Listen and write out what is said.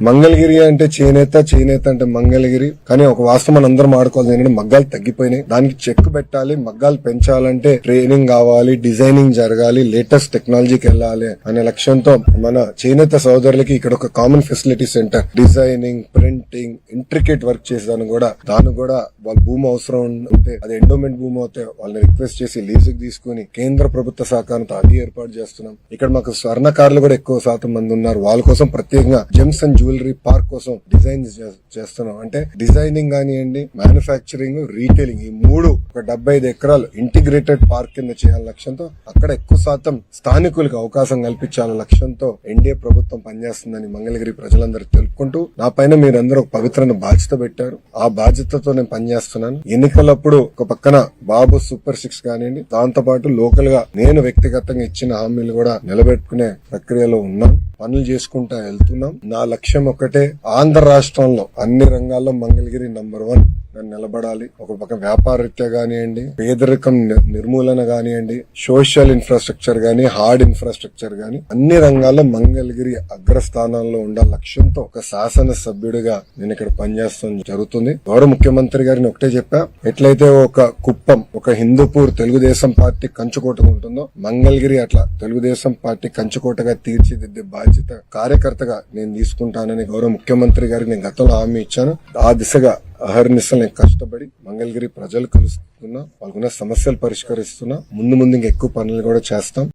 మంగళగిరి అంటే చేనేత చేనేత అంటే మంగళగిరి. కానీ ఒక వాస్తవం మనం అందరం ఆడుకోవాలి ఏంటంటే మగ్గాలు తగ్గిపోయినాయి. దానికి చెక్ పెట్టాలి మగ్గాలు పెంచాలంటే ట్రైనింగ్ కావాలి డిజైనింగ్ జరగాలి లేటెస్ట్ టెక్నాలజీకి వెళ్ళాలి అనే లక్ష్యంతో మన చేనేత సోదరులకి ఇక్కడ ఒక common facility centre designing printing intricate work చేసేదాన్ని కూడా. దాన్ని కూడా వాళ్ళ భూమి అవసరం ఉంటే అది ఎండోమెంట్ భూమి అవుతే వాళ్ళని రిక్వెస్ట్ చేసి లీజుకి తీసుకుని కేంద్ర ప్రభుత్వ సహకారంతో అది ఏర్పాటు చేస్తున్నాం. ఇక్కడ మాకు స్వర్ణకారులు కూడా ఎక్కువ శాతం మంది ఉన్నారు. వాళ్ళ కోసం ప్రత్యేకంగా జెమ్స్ అండ్ జ్యువెలరీ పార్క్ కోసం డిజైన్ చేస్తున్నాం. అంటే డిజైనింగ్ కానివ్వండి మ్యానుఫ్యాక్చరింగ్ రీటైలింగ్ ఈ మూడు ఒక డెబ్బై ఐదు ఎకరాలు ఇంటిగ్రేటెడ్ పార్క్ కింద చేయాల లక్ష్యంతో అక్కడ ఎక్కువ శాతం స్థానికులకు అవకాశం కల్పించాల లక్ష్యంతో ఎన్డీఏ ప్రభుత్వం పనిచేస్తుందని మంగళగిరి ప్రజలందరూ తెలుపుకుంటూ నా పైన మీరందరూ ఒక పవిత్రను బాధ్యత పెట్టారు. ఆ బాధ్యతతో నేను పనిచేస్తున్నాను. ఎన్నికలప్పుడు ఒక పక్కన బాబు సూపర్ సిక్స్ కానివ్వండి దాంతో పాటు లోకల్గా నేను వ్యక్తిగతంగా ఇచ్చిన హామీలు కూడా నిలబెట్టుకునే ప్రక్రియలో ఉన్నాను. పనులు చేసుకుంటా వెళ్తున్నాం. నా లక్ష్యం ఒకటే ఆంధ్ర రాష్ట్రంలో అన్ని రంగాల్లో మంగళగిరి నంబర్ వన్ నన్ను నిలబడాలి. ఒక పక్క వ్యాపారరీత్యా కానివ్వండి పేదరికం నిర్మూలన కానివ్వండి సోషల్ ఇన్ఫ్రాస్ట్రక్చర్ గానీ హార్డ్ ఇన్ఫ్రాస్ట్రక్చర్ గాని అన్ని రంగాల్లో మంగళగిరి అగ్రస్థానంలో ఉండాలి లక్ష్యంతో ఒక శాసన సభ్యుడిగా నేను ఇక్కడ పనిచేస్తాను జరుగుతుంది. గౌరవ ముఖ్యమంత్రి గారిని ఒకటే చెప్పా ఎట్లయితే ఒక కుప్పం ఒక హిందూపూర్ తెలుగుదేశం పార్టీ కంచుకోటగా ఉంటుందో మంగళగిరి అట్లా తెలుగుదేశం పార్టీ కంచుకోటగా తీర్చిదిద్దే బాధ్యత కార్యకర్తగా నేను తీసుకుంటానని గౌరవ ముఖ్యమంత్రి గారికి నేను గతంలో హామీ ఇచ్చాను. ఆ దిశగా అహర్నిశలు నేను కష్టపడి మంగళగిరి ప్రజలు కలుస్తున్నా వాళ్ళకున్న సమస్యలు పరిష్కరిస్తున్నా ముందు ముందు ఇంకా ఎక్కువ పనులు కూడా చేస్తాం.